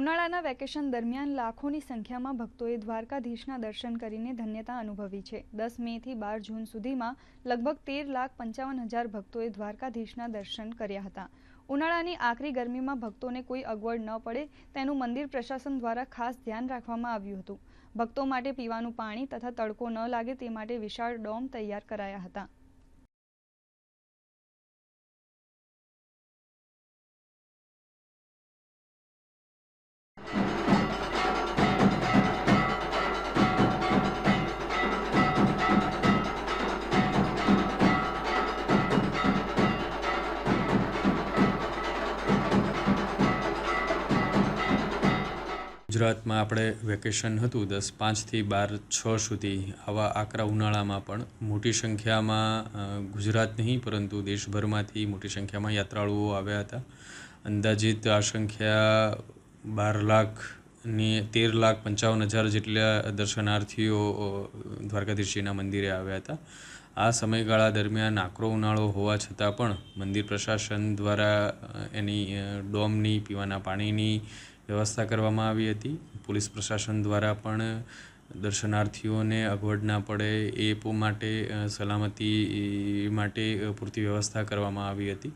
ઉનાળાના વેકેશન દરમિયાન લાખોની સંખ્યામાં ભક્તોએ દ્વારકાધીશના દર્શન કરીને ધન્યતા અનુભવી છે. દસ મેથી બાર જૂન સુધીમાં લગભગ તેર લાખ પંચાવન હજાર ભક્તોએ દ્વારકાધીશના દર્શન કર્યા હતા. ઉનાળાની આકરી ગરમીમાં ભક્તોને કોઈ અગવડ ન પડે તેનું મંદિર પ્રશાસન દ્વારા ખાસ ધ્યાન રાખવામાં આવ્યું હતું. ભક્તો માટે પીવાનું પાણી તથા તડકો ન લાગે તે માટે વિશાળ ડોમ તૈયાર કરાયા હતા. ગુજરાતમાં આપણે વેકેશન હતું દસ પાંચથી બાર છ સુધી આવા આકરા ઉનાળામાં પણ મોટી સંખ્યામાં ગુજરાત નહીં, પરંતુ દેશભરમાંથી મોટી સંખ્યામાં યાત્રાળુઓ આવ્યા હતા. અંદાજિત આ સંખ્યા બાર લાખની તેર લાખ પંચાવન હજાર જેટલા દર્શનાર્થીઓ દ્વારકાધીશજીના મંદિરે આવ્યા હતા. આ સમયગાળા દરમિયાન આકરો ઉનાળો હોવા છતાં પણ મંદિર પ્રશાસન દ્વારા એની ડોમની, પીવાના પાણીની વ્યવસ્થા કરવામાં આવી હતી. પોલીસ પ્રશાસન દ્વારા પણ દર્શનાર્થીઓને અગવડ ના પડે એ માટે સલામતી માટે પૂરતી વ્યવસ્થા કરવામાં આવી હતી.